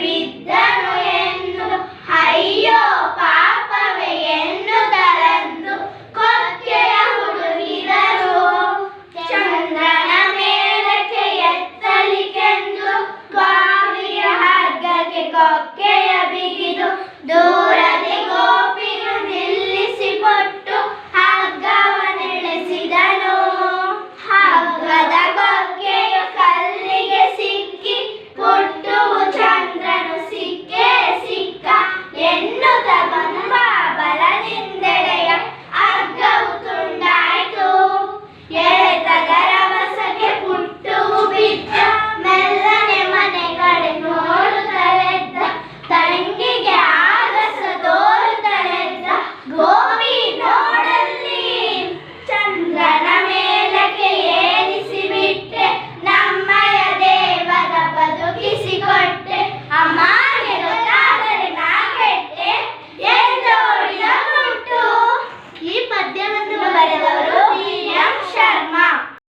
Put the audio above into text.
ಬಿದ್ದನು ಎನ್ನು ಅಯ್ಯೋ ಪಾಪವೇ ಎನ್ನುವುದರಂದು ಕೊಕ್ಕೆಯ ಹುಡುಗಿದರು. ಚಂದ್ರನ ಮೇಲಕ್ಕೆ ಎತ್ತಲಿಕೆಂದು ಬಾವಿಯ ಹಗ್ಗಕ್ಕೆ ಕೊಕ್ಕೆಯ ಬಿಗಿದು